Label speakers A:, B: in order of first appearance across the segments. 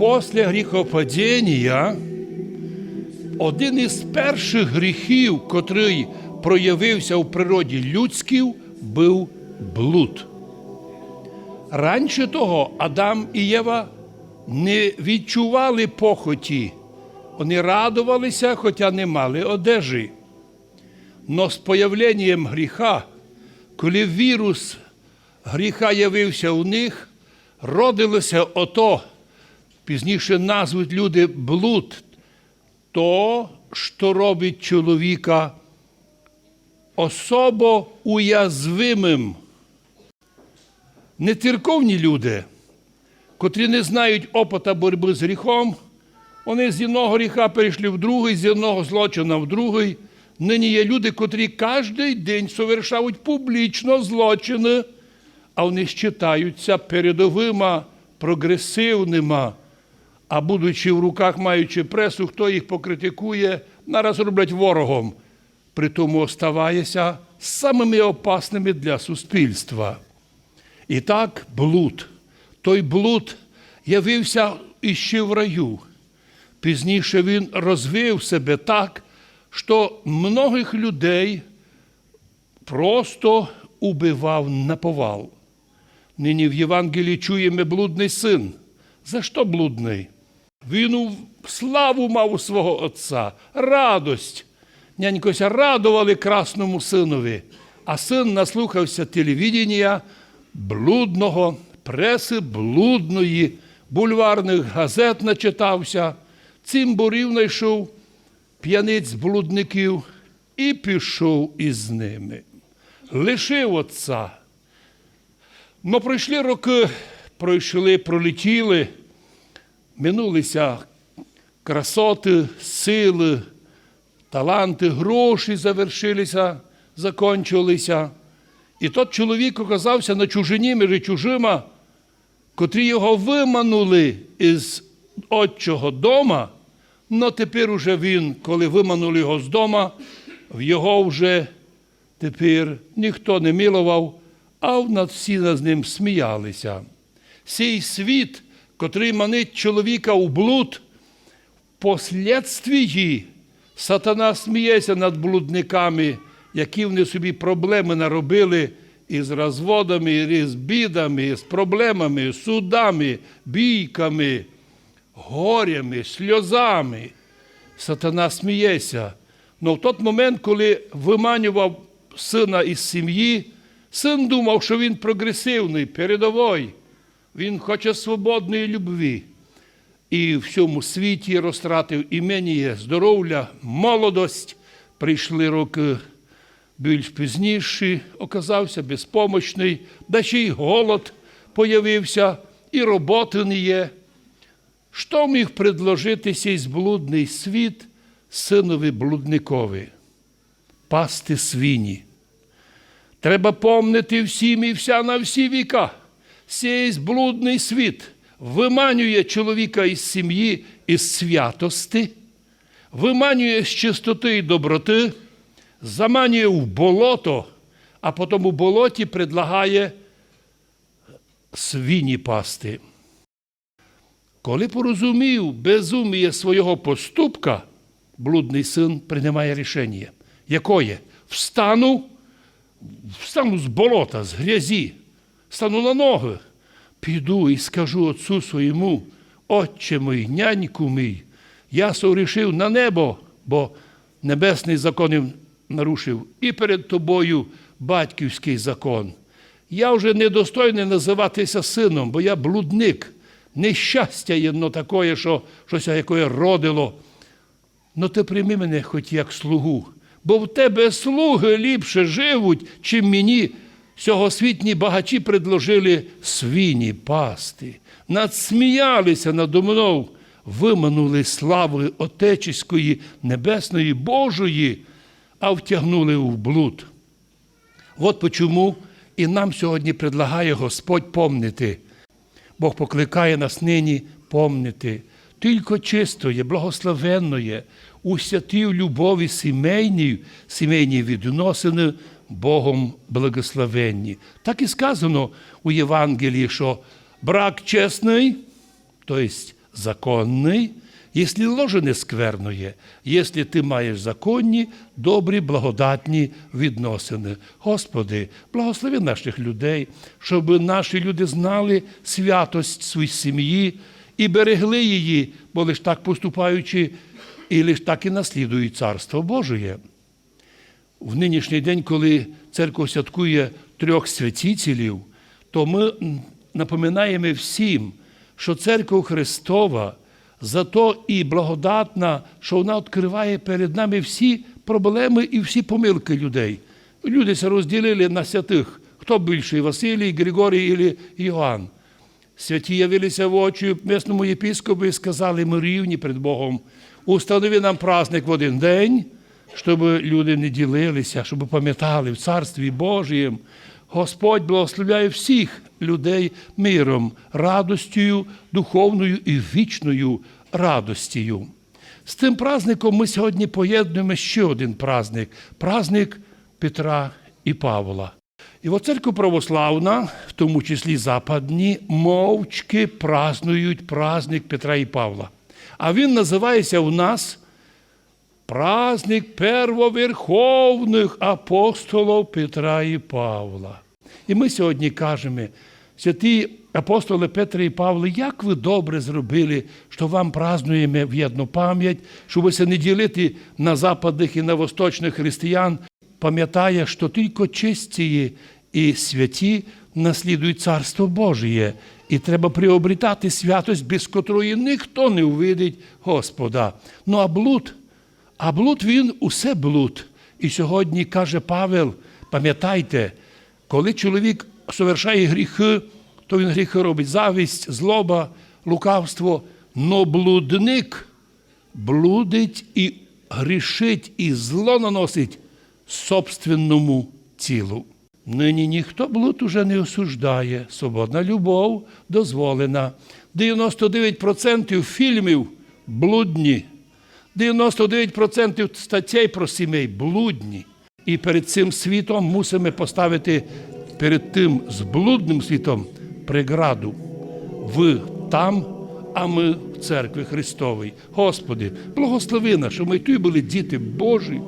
A: Після гріхопадіння один із перших гріхів, котрий проявився в природі людській, був блуд. Раніше того Адам і Єва не відчували похоті. Вони радувалися, хоча не мали одежі. Но з появленням гріха, коли вірус гріха явився у них, родилося ото, пізніше назвуть люди блуд, то, що робить чоловіка особо уязвимим. Не церковні люди, котрі не знають опита боротьби з гріхом, вони з одного гріха перейшли в другий, з одного злочина в другий. Нині є люди, котрі кожен день совершають публічно злочини, а вони считаються передовими, прогресивними. А будучи в руках, маючи пресу, хто їх покритикує, нараз роблять ворогом. При тому оставається самими опасними для суспільства. І так, блуд. Той блуд явився іще в раю. Пізніше він розвив себе так, що многих людей просто убивав на повал. Нині в Євангелії чуємо блудний син. За що блудний? Він у славу мав у свого отця, радость. Нянькося радували красному синові, а син наслухався телевідення блудного, преси блудної, бульварних газет начитався, цим борів знайшов п'яниць блудників і пішов із ними. Лишив отця. Но пройшли роки, пройшли, пролетіли, минулися красоти, сили, таланти, гроші завершилися, закончилися. І тот чоловік оказався на чужині між чужима, котрі його виманули із отчого дома, но тепер уже він, коли виманули його з дома, в його вже тепер ніхто не милував, а над всі над ним сміялися. Сій світ, котрий манить чоловіка у блуд, послідствії сатана сміється над блудниками, які вони собі проблеми наробили із розводами, із бідами, з проблемами, судами, бійками, горями, сльозами. Сатана сміється. Но в той момент, коли виманював сина із сім'ї, син думав, що він прогресивний, передовий, він хоче свободної любві. І в всьому світі розтратив імені, здоров'я, молодость, прийшли роки більш пізніші, оказався безпомощний, да ще й голод появився, і роботи не є. Що міг предложити сей блудний світ синові блудникові? Пасти свині. Треба помнити всім і вся на всі віка. Сей блудний світ виманює чоловіка із сім'ї із святости, виманює з чистоти і доброти, заманює в болото, а потім у болоті предлагає свині пасти. Коли порозумів безуміє свого поступка, блудний син приймає рішення. Якое? Встану, встану з болота, з грязі, стану на ноги, піду і скажу отцу своєму, отче мій, няньку мій, я сорішив на небо, бо небесний закон нарушив, і перед тобою батьківський закон. Я вже недостойний називатися сином, бо я блудник. Нещастя єдно такое, що щось яке родило. Ну ти прийми мене хоч як слугу, бо в тебе слуги ліпше живуть, чим мені сьогосвітні багачі предложили свині пасти. Надсміялися надо мною, виманули слави Отечеської, Небесної Божої, а втягнули в блуд. От почому і нам сьогодні предлагає Господь помнити. Бог покликає нас нині помнити. Тільки чистоє, благословенноє, у святій любові сімейній, сімейні відносини Богом благословенні. Так і сказано у Євангелії, що брак чесний, тобто законний, якщо ложе не скверноє, якщо ти маєш законні, добрі, благодатні відносини. Господи, благослови наших людей, щоб наші люди знали святость своїй сім'ї і берегли її, бо лиш так поступаючи, і лиш так і наслідують Царство Божие. В нинішній день, коли церква святкує трьох святителів, то ми напоминаємо всім, що церква Христова зато і благодатна, що вона відкриває перед нами всі проблеми і всі помилки людей. Люди це розділили на святих, хто більший Василій, Григорій або Йоанн. Святі явилися в очі місному єпіскопу і сказали, ми рівні перед Богом. Установи нам праздник в один день, щоб люди не ділилися, щоб пам'ятали в Царстві Божієм. Господь благословляє всіх людей миром, радостю, духовною і вічною радостю. З тим праздником ми сьогодні поєднуємо ще один праздник праздник Петра і Павла. І от церква православна, в тому числі западні, мовчки празнують праздник Петра і Павла. А він називається у нас праздник первоверховних апостолів Петра і Павла. І ми сьогодні кажемо, святі апостоли Петра і Павла, як ви добре зробили, що вам празнуємо в єдну пам'ять, щоб не ділити на западних і на восточних християн, пам'ятає, що тільки чисті і святі наслідують Царство Божє, і треба приобретати святость, без котрої ніхто не увидить Господа. Ну а блуд, а блуд він усе блуд. І сьогодні каже Павел, пам'ятайте, коли чоловік совершає гріхи, то він гріхи робить завість, злоба, лукавство, но блудник блудить і грішить, і зло наносить собственному тілу. Нині ніхто блуд уже не осуждає. Свободна любов дозволена. 99% фільмів блудні. 99% статей про сімей блудні. І перед цим світом мусимо поставити перед тим зблудним світом преграду. Ви там, а ми в церкві Христовій. Господи, благослови нас, щоб ми й були діти Божі,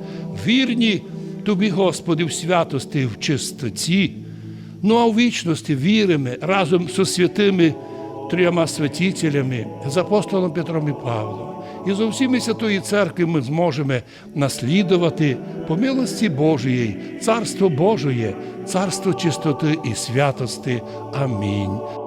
A: вірні Тобі, Господи, в святості, в чистоті. Ну а в вічності віримо разом зі святими трьома святителями, з апостолом Петром і Павлом. І за всіми Святої Церкви ми зможемо наслідувати по милості Божої, Царство Божої, Царство чистоти і святости. Амінь.